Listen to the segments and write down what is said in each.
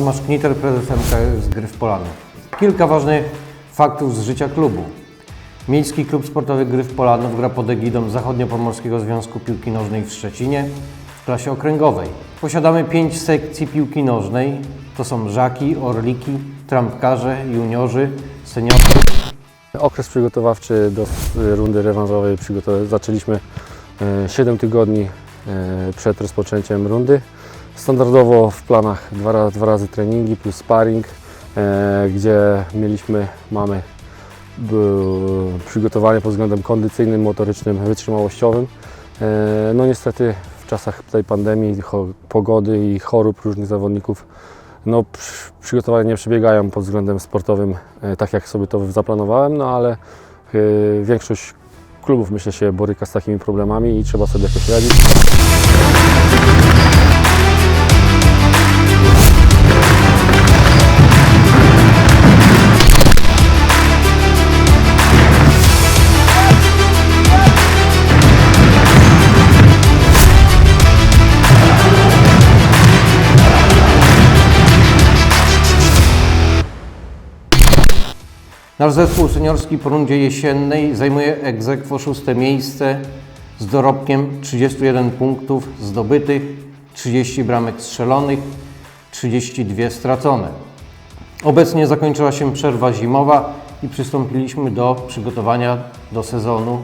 Tomasz Kniter, prezes MKS Gryf Polanów. Kilka ważnych faktów z życia klubu. Miejski Klub Sportowy Gryf Polanów gra pod egidą Zachodniopomorskiego Związku Piłki Nożnej w Szczecinie w klasie okręgowej. Posiadamy pięć sekcji piłki nożnej. To są żaki, orliki, trampkarze, juniorzy, seniorzy. Okres przygotowawczy do rundy rewanżowej zaczęliśmy e, 7 tygodni e, przed rozpoczęciem rundy. Standardowo w planach dwa, ra- dwa razy treningi plus sparring, e, gdzie mieliśmy, mamy przygotowanie pod względem kondycyjnym, motorycznym, wytrzymałościowym. E, No niestety w czasach tej pandemii, pogody i chorób różnych zawodników no, przy- przygotowania nie przebiegają pod względem sportowym e, tak, jak sobie to zaplanowałem, no ale większość klubów myślę się boryka z takimi problemami i trzeba sobie jakoś radzić. Nasz zespół seniorski po rundzie jesiennej zajmuje aequo szóste miejsce z dorobkiem 31 punktów zdobytych, 30 bramek strzelonych, 32 stracone. Obecnie zakończyła się przerwa zimowa i przystąpiliśmy do przygotowania do sezonu,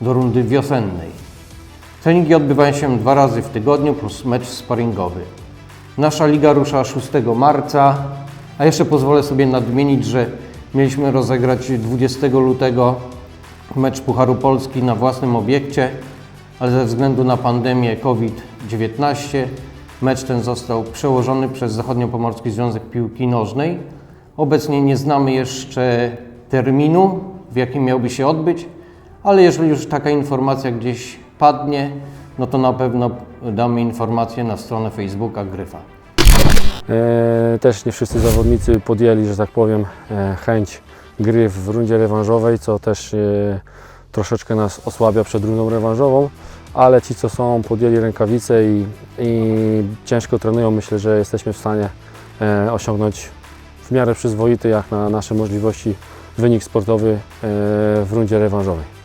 do rundy wiosennej. Treningi odbywają się dwa razy w tygodniu plus mecz sparingowy. Nasza liga rusza 6 marca, a jeszcze pozwolę sobie nadmienić, że mieliśmy rozegrać 20 lutego mecz Pucharu Polski na własnym obiekcie, ale ze względu na pandemię COVID-19 mecz ten został przełożony przez Zachodniopomorski Związek Piłki Nożnej. Obecnie nie znamy jeszcze terminu, w jakim miałby się odbyć, ale jeżeli już taka informacja gdzieś padnie, no to na pewno damy informację na stronę Facebooka Gryfa. E, Też nie wszyscy zawodnicy podjęli, że tak powiem, e, chęć gry w rundzie rewanżowej, co też e, troszeczkę nas osłabia przed rundą rewanżową, ale ci, co są, podjęli rękawice i, i ciężko trenują. Myślę, że jesteśmy w stanie osiągnąć w miarę przyzwoity, jak na nasze możliwości, wynik sportowy w rundzie rewanżowej.